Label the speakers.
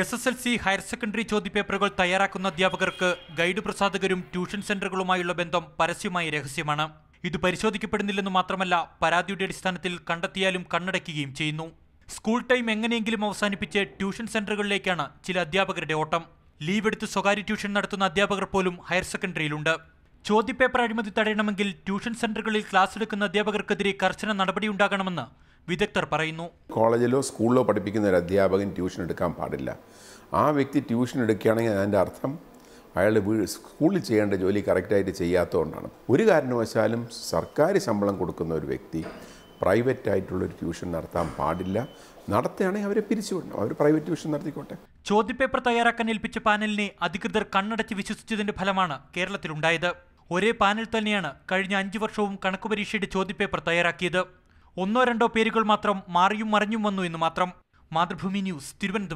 Speaker 1: S S L C higher secondary ചോദ്യപേപ്പറുകൾ തയ്യാറാക്കുന്ന അധ്യാപകർക്ക് guide പ്രസാധകരും tuition സെന്ററുകളുമായുള്ള ബന്ധം പരസ്യമായി രഹസ്യമാണ്. ഇത് പരിശോധിക്കപ്പെടുന്നില്ലെന്ന് മാത്രമല്ല പരാതിയുടെ അടിസ്ഥാനത്തിൽ കണ്ടെത്തിയാലും കണ്ണടയ്ക്കുകയും ചെയ്യുന്നു. സ്കൂൾ ടൈം എങ്ങനെയെങ്കിലും അവസാനിപ്പിച്ച് ട്യൂഷൻ സെന്ററുകളിലേക്കാണ് ചില അധ്യാപകരുടെ ഓട്ടം. ലീവ് എടുത്ത് സ്വകാര്യ ട്യൂഷൻ നടത്തുന്ന അധ്യാപകർ പോലും ഹയർ സെക്കൻഡറിയിലുണ്ട്. ചോദ്യപേപ്പർ അഴിമതി തടയണമെങ്കിൽ ട്യൂഷൻ സെന്ററുകളിൽ ക്ലാസ് എടുക്കുന്ന അധ്യാപകർക്കെതിരെ കർശന നടപടിയുണ്ടാകണമെന്ന് വിദഗ്ധർ പറയുന്നു.
Speaker 2: കോളേജിലോ സ്കൂളിലോ പഠിപ്പിക്കുന്ന ഒരു അധ്യാപകൻ ട്യൂഷൻ എടുക്കാൻ പാടില്ല. ആ വ്യക്തി ട്യൂഷൻ എടുക്കുകയാണെങ്കിൽ അതിന്റെ അർത്ഥം അയാൾ സ്കൂളിൽ ചെയ്യേണ്ട ജോലി കറക്റ്റായിട്ട് ചെയ്യാത്തതുകൊണ്ടാണ്. ഒരു കാരണവശാലും സർക്കാർ ശമ്പളം കൊടുക്കുന്ന ഒരു വ്യക്തി പ്രൈവറ്റ് ആയിട്ടുള്ള ഒരു ട്യൂഷൻ നടത്താൻ പാടില്ല. നടത്തുകയാണെങ്കിൽ അവരെ പിരിച്ചുവിടണം. അവർ പ്രൈവറ്റ് ട്യൂഷൻ നടത്തിക്കോട്ടെ.
Speaker 1: ചോദ്യപേപ്പർ തയ്യാറാക്കാൻ ഏൽപ്പിച്ച പാനലിനെ അധികൃതർ കണ്ണടച്ച് വിശ്വസിച്ചതിന്റെ ഫലമാണ് കേരളത്തിലുണ്ടായത്. ഒരേ പാനൽ തന്നെയാണ് കഴിഞ്ഞ അഞ്ചു വർഷവും കണക്ക് പരീക്ഷയുടെ ചോദ്യപേപ്പർ തയ്യാറാക്കിയത്. ഒന്നോ രണ്ടോ പേരുകൾ മാത്രം മാറിയും മറിഞ്ഞും വന്നു എന്ന് മാത്രം മാതൃഭൂമി ന്യൂസ് തിരുവനന്തപുരം.